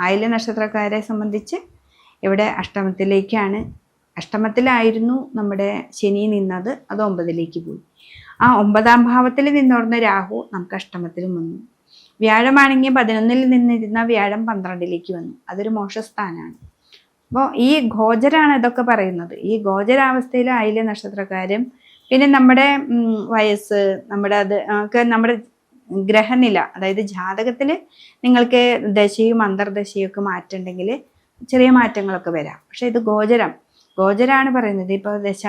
ആയില്യ നക്ഷത്രക്കാരെ സംബന്ധിച്ച് ഇവിടെ അഷ്ടമത്തിലേക്കാണ്. അഷ്ടമത്തിലായിരുന്നു നമ്മുടെ ശനി നിന്നത്. അത് ഒമ്പതിലേക്ക് പോയി. ആ ഒമ്പതാം ഭാവത്തിൽ നിന്നോർന്ന രാഹു നമുക്ക് അഷ്ടമത്തിലും വന്നു. വ്യാഴമാണെങ്കിൽ പതിനൊന്നിൽ നിന്നിരുന്ന വ്യാഴം പന്ത്രണ്ടിലേക്ക് വന്നു. അതൊരു മോശസ്ഥാനാണ്. അപ്പോൾ ഈ ഗോചരാണ് ഇതൊക്കെ പറയുന്നത്. ഈ ഗോചരാവസ്ഥയിൽ ആയില്യ നക്ഷത്രക്കാരും പിന്നെ നമ്മുടെ വയസ്സ് നമ്മുടെ അത് നമ്മുടെ ഗ്രഹനില അതായത് ജാതകത്തിൽ നിങ്ങൾക്ക് ദശയും അന്തർദശയും ഒക്കെ മാറ്റുണ്ടെങ്കിൽ ചെറിയ മാറ്റങ്ങളൊക്കെ വരാം. പക്ഷെ ഇത് ഗോചരം. ഗോചരാണ് പറയുന്നത്. ഇപ്പോൾ ദശ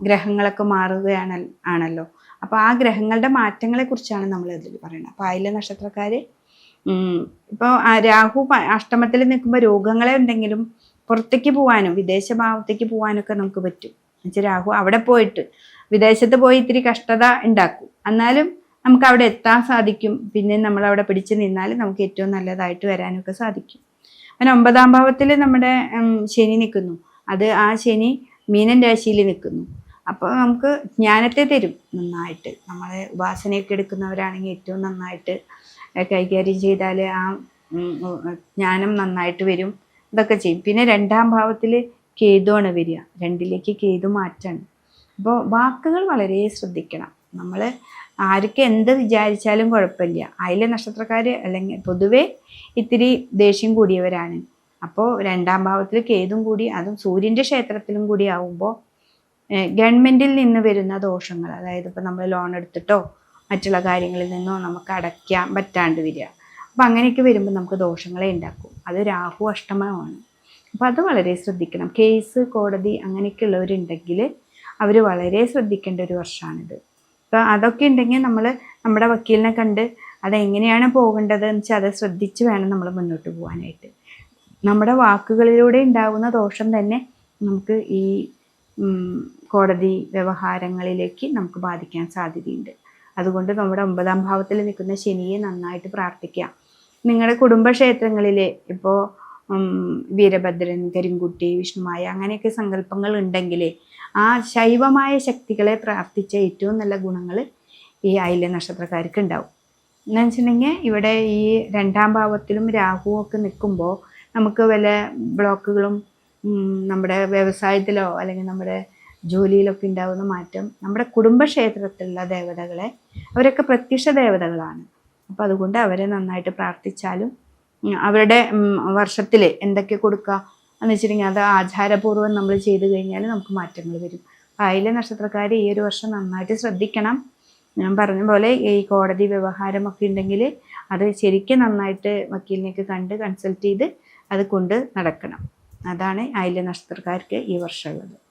ഗ്രഹങ്ങളൊക്കെ മാറുകയാണ് ആണല്ലോ. അപ്പോൾ ആ ഗ്രഹങ്ങളുടെ മാറ്റങ്ങളെ കുറിച്ചാണ് നമ്മൾ ഇതിൽ പറയുന്നത് അപ്പോൾ അതിലെ നക്ഷത്രക്കാർ ഇപ്പോൾ രാഹു അഷ്ടമത്തിൽ നിൽക്കുമ്പോൾ രോഗങ്ങളെ ഉണ്ടെങ്കിലും പുറത്തേക്ക് പോകാനും വിദേശ ഭാഗത്തേക്ക് പോകാനൊക്കെ നമുക്ക് പറ്റും. എന്നുവെച്ചാൽ രാഹു അവിടെ പോയിട്ട് വിദേശത്ത് പോയി ഇത്തിരി കഷ്ടത ഉണ്ടാക്കും. എന്നാലും നമുക്ക് അവിടെ എത്താൻ സാധിക്കും. പിന്നെ നമ്മൾ അവിടെ പിടിച്ചു നിന്നാൽ നമുക്ക് ഏറ്റവും നല്ലതായിട്ട് വരാനൊക്കെ സാധിക്കും. അങ്ങനെ ഒമ്പതാം ഭാവത്തിൽ നമ്മുടെ ശനി നിൽക്കുന്നു. അത് ആ ശനി മീനൻ രാശിയിൽ നിൽക്കുന്നു. അപ്പോൾ നമുക്ക് ജ്ഞാനത്തെ തരും നന്നായിട്ട്. നമ്മളെ ഉപാസനയൊക്കെ എടുക്കുന്നവരാണെങ്കിൽ ഏറ്റവും നന്നായിട്ട് കൈകാര്യം ചെയ്താൽ ആ ജ്ഞാനം നന്നായിട്ട് വരും. ഇതൊക്കെ ചെയ്യും. പിന്നെ രണ്ടാം ഭാവത്തിൽ കേതുവാണ് വരിക. രണ്ടിലേക്ക് കേതു മാറ്റാണ്. അപ്പോൾ വാക്കുകൾ വളരെ ശ്രദ്ധിക്കണം. നമ്മൾ ആർക്ക് എന്ത് വിചാരിച്ചാലും കുഴപ്പമില്ല. അതിലെ നക്ഷത്രക്കാർ അല്ലെങ്കിൽ പൊതുവേ ഇത്തിരി ദേഷ്യം കൂടിയവരാണ്. അപ്പോൾ രണ്ടാം ഭാവത്തിൽ കേതും കൂടി അതും സൂര്യന്റെ ക്ഷേത്രത്തിലും കൂടി ആവുമ്പോൾ ഗവൺമെന്റിൽ നിന്ന് വരുന്ന ദോഷങ്ങൾ അതായത് ഇപ്പോൾ നമ്മൾ ലോൺ എടുത്തിട്ടോ മറ്റുള്ള കാര്യങ്ങളിൽ നിന്നോ നമുക്ക് അടയ്ക്കാൻ പറ്റാണ്ട് വരിക. അപ്പോൾ അങ്ങനെയൊക്കെ വരുമ്പോൾ നമുക്ക് ദോഷങ്ങളെ ഉണ്ടാക്കും. അത് രാഹു അഷ്ടമമാണ്. അപ്പോൾ അത് വളരെ ശ്രദ്ധിക്കണം. കേസ് കോടതി അങ്ങനെയൊക്കെ ഉള്ളവരുണ്ടെങ്കിൽ അവർ വളരെ ശ്രദ്ധിക്കേണ്ട ഒരു വർഷമാണിത് അപ്പോൾ അതൊക്കെ ഉണ്ടെങ്കിൽ നമ്മൾ നമ്മുടെ വക്കീലിനെ കണ്ട് അതെങ്ങനെയാണ് പോകേണ്ടത് എന്ന് വെച്ചാൽ അത് ശ്രദ്ധിച്ച് വേണം നമ്മൾ മുന്നോട്ട് പോകാനായിട്ട് നമ്മുടെ വാക്കുകളിലൂടെ ഉണ്ടാകുന്ന ദോഷം തന്നെ നമുക്ക് ഈ കോടതി വ്യവഹാരങ്ങളിലേക്ക് നമുക്ക് ബാധിക്കാൻ സാധ്യതയുണ്ട്. അതുകൊണ്ട് നമ്മുടെ ഒമ്പതാം ഭാവത്തിൽ നിൽക്കുന്ന ശനിയെ നന്നായിട്ട് പ്രാർത്ഥിക്കുക നിങ്ങളുടെ കുടുംബക്ഷേത്രങ്ങളിൽ ഇപ്പോൾ വീരഭദ്രൻ കരിങ്കുട്ടി വിഷ്ണുമായ അങ്ങനെയൊക്കെ സങ്കല്പങ്ങൾ ഉണ്ടെങ്കിൽ ആ ശൈവമായ ശക്തികളെ പ്രാർത്ഥിച്ച ഏറ്റവും നല്ല ഗുണങ്ങൾ ഈ ആയില്യ നക്ഷത്രക്കാർക്ക് ഉണ്ടാവും. എന്ന് വെച്ചിട്ടുണ്ടെങ്കിൽ ഇവിടെ ഈ രണ്ടാം ഭാവത്തിലും രാഹുവും ഒക്കെ നിൽക്കുമ്പോൾ നമുക്ക് വല്ല ബ്ലോക്കുകളും നമ്മുടെ വ്യവസായത്തിലോ അല്ലെങ്കിൽ നമ്മുടെ ജോലിയിലൊക്കെ ഉണ്ടാകുന്ന മാറ്റം നമ്മുടെ കുടുംബക്ഷേത്രത്തിലുള്ള ദേവതകളെ അവരൊക്കെ പ്രത്യക്ഷ ദേവതകളാണ്. അപ്പോൾ അതുകൊണ്ട് അവരെ നന്നായിട്ട് പ്രാർത്ഥിച്ചാലും അവരുടെ വർഷത്തിൽ എന്തൊക്കെ കൊടുക്കുക എന്ന് വെച്ചിട്ടുണ്ടെങ്കിൽ അത് ആചാരപൂർവം നമ്മൾ ചെയ്തു കഴിഞ്ഞാൽ നമുക്ക് മാറ്റങ്ങൾ വരും. അതിലെ നക്ഷത്രക്കാർ ഈ ഒരു വർഷം നന്നായിട്ട് ശ്രദ്ധിക്കണം. ഞാൻ പറഞ്ഞ പോലെ ഈ കോടതി വ്യവഹാരമൊക്കെ ഉണ്ടെങ്കിൽ അത് ശരിക്കും നന്നായിട്ട് വക്കീലിനെയൊക്കെ കണ്ട് കൺസൾട്ട് ചെയ്ത് അത് കൊണ്ട് നടക്കണം. അതാണ് അതിലെ നക്ഷത്രക്കാർക്ക് ഈ വർഷമുള്ളത്